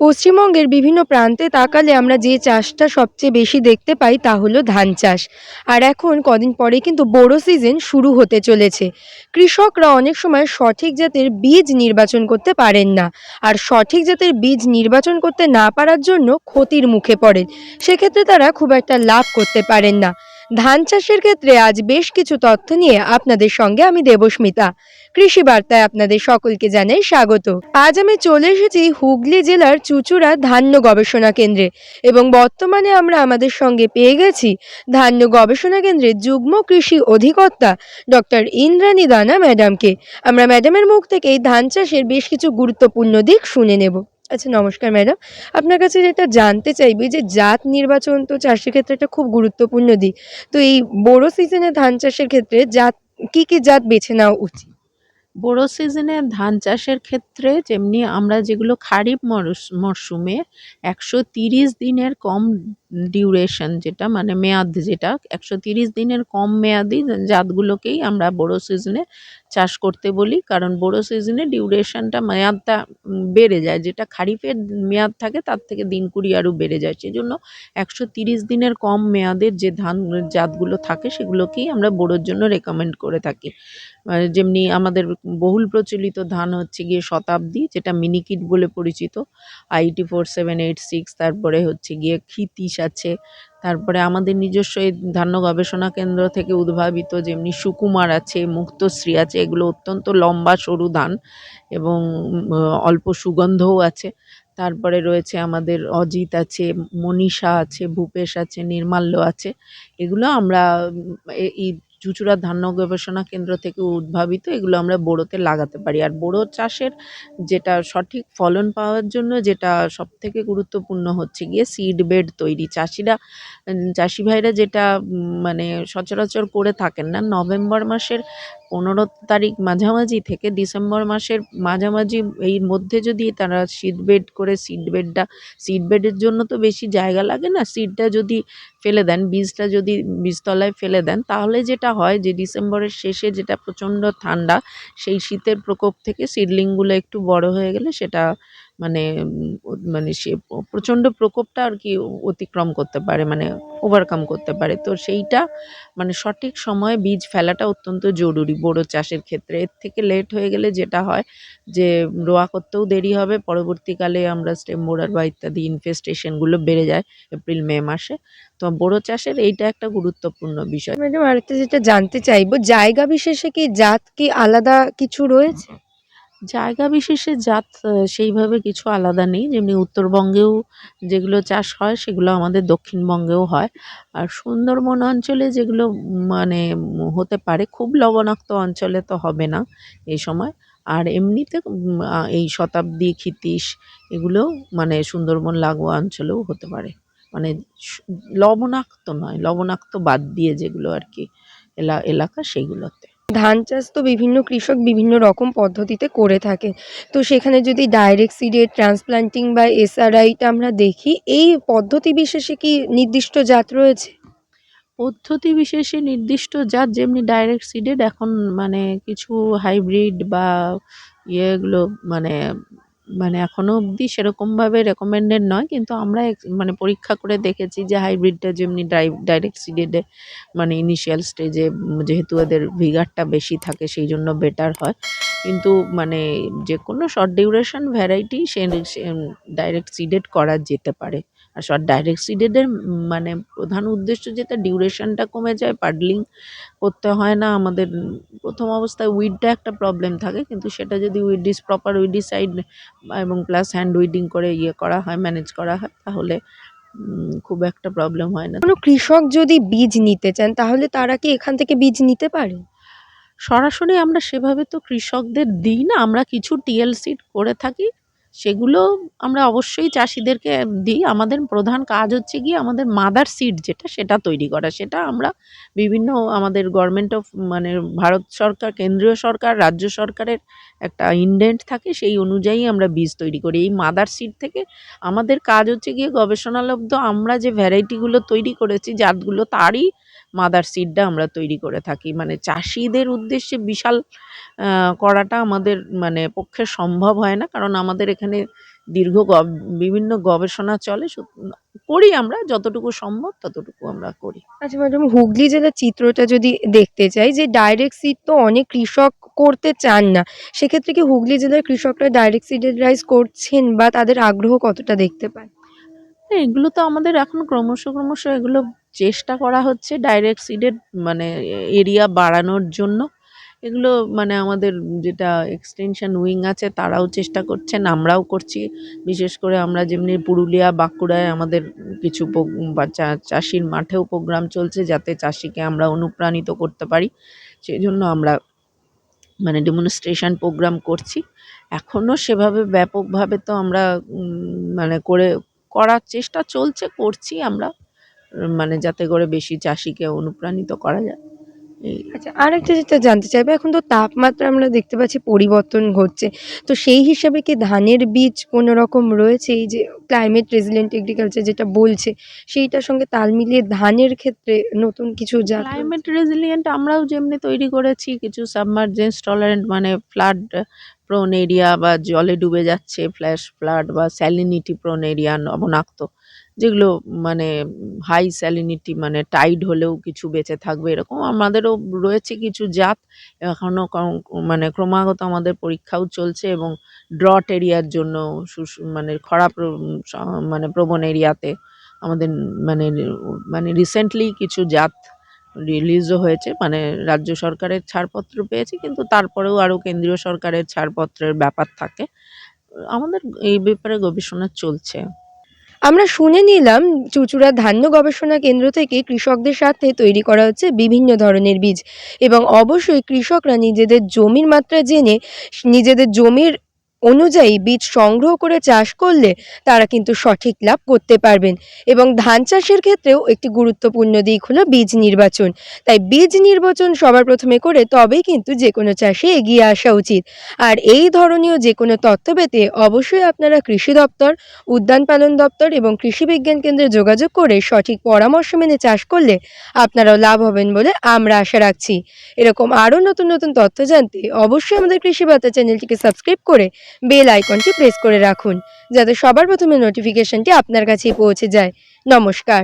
পশ্চিমবঙ্গের বিভিন্ন প্রান্তে তাকালে আমরা যে চাষটা সবচেয়ে বেশি দেখতে পাই তা হলো ধান চাষ। আর এখন কদিন পরে কিন্তু বোরো সিজন শুরু হতে চলেছে। কৃষকরা অনেক সময় সঠিক জাতের বীজ নির্বাচন করতে পারেন না। আর সঠিক জাতের বীজ নির্বাচন করতে না পারার জন্য ক্ষতির মুখে পড়েন সেক্ষেত্রে তারা খুব একটা লাভ করতে পারেন না। ধান চাষের ক্ষেত্রে আজ বেশ কিছু তথ্য নিয়ে আপনাদের সঙ্গে আমি দেবস্মিতা। কৃষি বার্তায় আপনাদের সকলকে জানাই স্বাগত। আজ আমি চলে এসেছি হুগলি জেলার চুচুড়া ধান্য গবেষণা কেন্দ্রে এবং বর্তমানে আমরা আমাদের সঙ্গে পেয়ে গেছি ধান্য গবেষণা কেন্দ্রের যুগ্ম কৃষি অধিকর্তা ডক্টর ইন্দ্রাণী দানা ম্যাডামকে। আমরা ম্যাডামের মুখ থেকে এই ধান চাষের বেশ কিছু গুরুত্বপূর্ণ দিক শুনে নেব। আচ্ছা নমস্কার ম্যাডাম। আপনার কাছে যেটা জানতে চাইবি যে জাত নির্বাচন তো চাষের ক্ষেত্রে একটা খুব গুরুত্বপূর্ণ দিক। তো এই বোরো সিজনে ধান চাষের ক্ষেত্রে জাত, কি কি জাত বেছে নেওয়া উচিত? বোরো সিজনে ধান চাষের ক্ষেত্রে যেমনি আমরা যেগুলো খারিফ মরশুমে একশো তিরিশ দিনের কম ডিউরেশন যেটা মানে মেয়াদ যেটা, একশো তিরিশ দিনের কম মেয়াদি জাতগুলোকেই আমরা বোরো সিজনে চাষ করতে বলি, কারণ বোরো সিজনে ডিউরেশনটা মেয়াদটা বেড়ে যায়, যেটা খারিফের মেয়াদ থাকে তার থেকে দিন কুড়ি আরও বেড়ে যায়, সেজন্য একশো তিরিশ দিনের কম মেয়াদের যে ধান জাতগুলো থাকে সেগুলোকেই আমরা বোরোর জন্য রেকমেন্ড করে থাকি। যেমনি আমাদের বহুল প্রচলিত ধান হচ্ছে গিয়ে শতাব্দী, যেটা মিনিকিট বলে পরিচিত IT four seven eight six তারপরে হচ্ছে গিয়ে ক্ষিতীশ আছে। তারপরে আমাদের নিজস্ব এই ধান্য গবেষণা কেন্দ্র থেকে উদ্ভাবিত যেমনি সুকুমার আছে, মুক্তশ্রী আছে, এগুলো অত্যন্ত লম্বা, সরু ধান এবং অল্প সুগন্ধও আছে। তারপরে রয়েছে আমাদের অজিত আছে, মনীষা আছে, ভূপেশ আছে, নির্মাল্য আছে। এগুলো আমরা এই চুচুড়া ধান্য গবেষণা কেন্দ্র থেকে উদ্ভাবিত, এগুলো আমরা বোরোতে লাগাতে পারি। আর বোরো চাষের যেটা সঠিক ফলন পাওয়ার জন্য যেটা সবথেকে গুরুত্বপূর্ণ হচ্ছে গিয়ে সিড বেড তৈরি। চাষিরা, চাষি ভাইরা যেটা মানে সচরাচর করে থাকেন না, নভেম্বর মাসের পনেরো তারিখ মাঝামাঝি থেকে ডিসেম্বর মাসের মাঝামাঝি এই মধ্যে যদি তারা সিড বেড করে সিড বেডটা সিড বেডের জন্য তো বেশি জায়গা লাগে না সিডটা যদি ফেলে দেন, বীজটা যদি বীজতলায় ফেলে দেন, তাহলে যেটা হয় যে ডিসেম্বরের শেষে যেটা প্রচণ্ড ঠান্ডা, সেই শীতের প্রকোপ থেকে সিডলিংগুলো একটু বড় হয়ে গেলে সেটা মানে মানে সে প্রচণ্ড প্রকোপটা আর কি অতিক্রম করতে পারে মানে ওভারকাম করতে পারে। তো সেইটা মানে সঠিক সময়ে বীজ ফেলাটা অত্যন্ত জরুরি বোরো চাষের ক্ষেত্রে। এর থেকে লেট হয়ে গেলে যেটা হয় যে, রোয়া করতেও দেরি হবে, পরবর্তীকালে আমরা স্টেম বোরার বা ইত্যাদি ইনফেস্টেশনগুলো বেড়ে যায় এপ্রিল, মে মাসে। তো বোরো চাষের এইটা একটা গুরুত্বপূর্ণ বিষয়। ম্যাডাম, আরেকটা যেটা জানতে চাইব, জায়গা বিশেষে কি জাত কি আলাদা কিছু রয়েছে? জায়গা বিশেষে জাত সেইভাবে কিছু আলাদা নেই। যেমনি উত্তরবঙ্গেও যেগুলো চাষ হয়, সেগুলো আমাদের দক্ষিণবঙ্গেও হয়। আর সুন্দরবন অঞ্চলে যেগুলো মানে হতে পারে, খুব লবণাক্ত অঞ্চলে তো হবে না এই সময়। আর এমনিতে এই শতাব্দী, ক্ষিতীশ, এগুলো মানে সুন্দরবন লাগোয়া অঞ্চলেও হতে পারে। মানে লবণাক্ত নয়, লবণাক্ত বাদ দিয়ে যেগুলো আর কি, এলা, এলাকা সেইগুলোতে ধান চাষ তো বিভিন্ন কৃষক বিভিন্ন রকম পদ্ধতিতে করে থাকে। তো সেখানে যদি ডাইরেক্ট সিডের ট্রান্সপ্লান্টিং বা এসআরআইটা আমরা দেখি, এই পদ্ধতি বিশেষে কি নির্দিষ্ট জাত রয়েছে? পদ্ধতি বিশেষে নির্দিষ্ট জাত যেমনি ডাইরেক্ট সিডেড এখন মানে কিছু হাইব্রিড বা ইয়েগুলো মানে মানে এখনও অবধি সেরকমভাবে রেকমেন্ডেড নয়, কিন্তু আমরা মানে পরীক্ষা করে দেখেছি যে হাইব্রিডটা যেমনি ডাইরেক্ট সিডেডে মানে ইনিশিয়াল স্টেজে যেহেতু এদের ভিগারটা বেশি থাকে সেই জন্য বেটার হয়। কিন্তু মানে যে কোনো শর্ট ডিউরেশন ভ্যারাইটি সে ডাইরেক্ট সিডেড করা যেতে পারে। আর শর্ট ডাইরেক্ট সিডেডের মানে প্রধান উদ্দেশ্য যেটা ডিউরেশনটা কমে যায় পাডলিং করতে হয় না। আমাদের প্রথম অবস্থায় উইডটা একটা প্রবলেম থাকে কিন্তু সেটা যদি উইড উইডিস প্রপার উইডিসাইড এবং প্লাস হ্যান্ড উইডিং করে ইয়ে করা হয় ম্যানেজ করা হয় তাহলে খুব একটা প্রবলেম হয় না। কোনো কৃষক যদি বীজ নিতে চান তাহলে তারা কি এখান থেকে বীজ নিতে পারে? সরাসরি আমরা সেভাবে তো কৃষকদের দিই না আমরা কিছু টিএলসি করে থাকি সেগুলো আমরা অবশ্যই চাষিদেরকে দিই। আমাদের প্রধান কাজ হচ্ছে গিয়ে আমাদের মাদার সিড যেটা, সেটা তৈরি করা। সেটা আমরা বিভিন্ন আমাদের গভর্নমেন্ট অফ মানে ভারত সরকার, কেন্দ্রীয় সরকার, রাজ্য সরকারের একটা ইন্ডেন্ট থাকে, সেই অনুযায়ী আমরা বীজ তৈরি করি। এই মাদার সিড থেকে আমাদের কাজ হচ্ছে গিয়ে গবেষণালব্ধ আমরা যে ভ্যারাইটিগুলো তৈরি করেছি, জাতগুলো তারই মাদার সিডটা আমরা তৈরি করে থাকি। মানে চাষিদের উদ্দেশ্যে বিশাল করাটা আমাদের মানে পক্ষে সম্ভব হয় না। কারণ আমাদের এখানে দীর্ঘ বিভিন্ন গবেষণা চলে। করি আমরা যতটুকু সম্ভব ততটুকু আমরা করি। আচ্ছা ম্যাডাম হুগলি জেলার চিত্রটা যদি দেখতে চাই যে ডাইরেক্ট সিড তো অনেক কৃষক করতে চান না সেক্ষেত্রে কি হুগলি জেলার কৃষকরা ডাইরেক্ট সিডেড রাইস করছেন বা তাদের আগ্রহ কতটা দেখতে পান হ্যাঁ, এগুলো তো আমাদের এখন ক্রমশ ক্রমশ এগুলো চেষ্টা করা হচ্ছে ডাইরেক্ট সিডেড মানে এরিয়া বাড়ানোর জন্য। এগুলো মানে আমাদের যেটা এক্সটেনশন উইং আছে, তারাও চেষ্টা করছেন, আমরাও করছি। বিশেষ করে আমরা যেমনি পুরুলিয়া, বাঁকুড়ায় আমাদের কিছু চাষির মাঠেও প্রোগ্রাম চলছে যাতে চাষিকে আমরা অনুপ্রাণিত করতে পারি। সেই জন্য আমরা মানে ডেমনস্ট্রেশন প্রোগ্রাম করছি। এখনও সেভাবে ব্যাপকভাবে তো আমরা মানে করে, করার চেষ্টা চলছে, করছি আমরা। মানে যাতে করে বেশি চাষিকে অনুপ্রাণিত করা যায়। আচ্ছা আর একটা যেটা জানতে চাইবে এখন তো তাপমাত্রা আমরা দেখতে পাচ্ছি পরিবর্তন ঘটছে। তো সেই হিসাবে কি ধানের বীজ কোনো রকম রয়েছে? এই যে ক্লাইমেট রেজিলেন্ট এগ্রিকালচার যেটা বলছে সেইটার সঙ্গে তাল মিলিয়ে ধানের ক্ষেত্রে নতুন কিছু রয়েছে? ক্লাইমেট রেজিলিয়েন্ট আমরাও যেমনি তৈরি করেছি কিছু সাবমার্জেন্স টলারেন্ট মানে ফ্লাড প্রোন এরিয়া বা জলে ডুবে যাচ্ছে ফ্ল্যাশ ফ্লাড বা স্যালিনিটি প্রোন এরিয়া লবণাক্ত যেগুলো মানে হাই স্যালিনিটি মানে টাইড হলেও কিছু বেঁচে থাকবে এরকম, আমাদেরও রয়েছে কিছু জাত এখনও মানে ক্রমাগত আমাদের পরীক্ষাও চলছে এবং ড্রট এরিয়ার জন্য মানে খরা মানে প্রবণ এরিয়াতে আমাদের মানে মানে রিসেন্টলি কিছু জাত রিলিজও হয়েছে মানে রাজ্য সরকারের ছাড়পত্র পেয়েছে, কিন্তু তারপরেও আরও কেন্দ্রীয় সরকারের ছাড়পত্রের ব্যাপার থাকে। আমাদের এই ব্যাপারে গবেষণা চলছে। আমরা শুনে নিলাম চুচুড়া ধান্য গবেষণা কেন্দ্র থেকে কৃষকদের সাথে তৈরি করা হচ্ছে বিভিন্ন ধরনের বীজ এবং অবশ্যই কৃষকরা নিজেদের জমির মাত্রা জেনে, নিজেদের জমির অনুযায়ী বীজ সংগ্রহ করে চাষ করলে তারা কিন্তু সঠিক লাভ করতে পারবেন। এবং ধান চাষের ক্ষেত্রেও একটি গুরুত্বপূর্ণ দিক হলো বীজ নির্বাচন। তাই বীজ নির্বাচন সবার প্রথমে করে তবেই কিন্তু যে কোনো চাষে এগিয়ে আসা উচিত। আর এই ধরনীয় যে কোনো তথ্য পেতে অবশ্যই আপনারা কৃষি দপ্তর, উদ্যান পালন দপ্তর এবং কৃষি বিজ্ঞান কেন্দ্রে যোগাযোগ করে সঠিক পরামর্শ মেনে চাষ করলে আপনারাও লাভ হবেন বলে আমরা আশা রাখছি। এরকম আরও নতুন নতুন তথ্য জানতে অবশ্যই আমাদের কৃষি বার্তা চ্যানেলটিকে সাবস্ক্রাইব করে বেল আইকনটি প্রেস করে রাখুন যাতে সবার প্রথমে নোটিফিকেশনটি আপনার কাছেই পৌঁছে যায়। নমস্কার।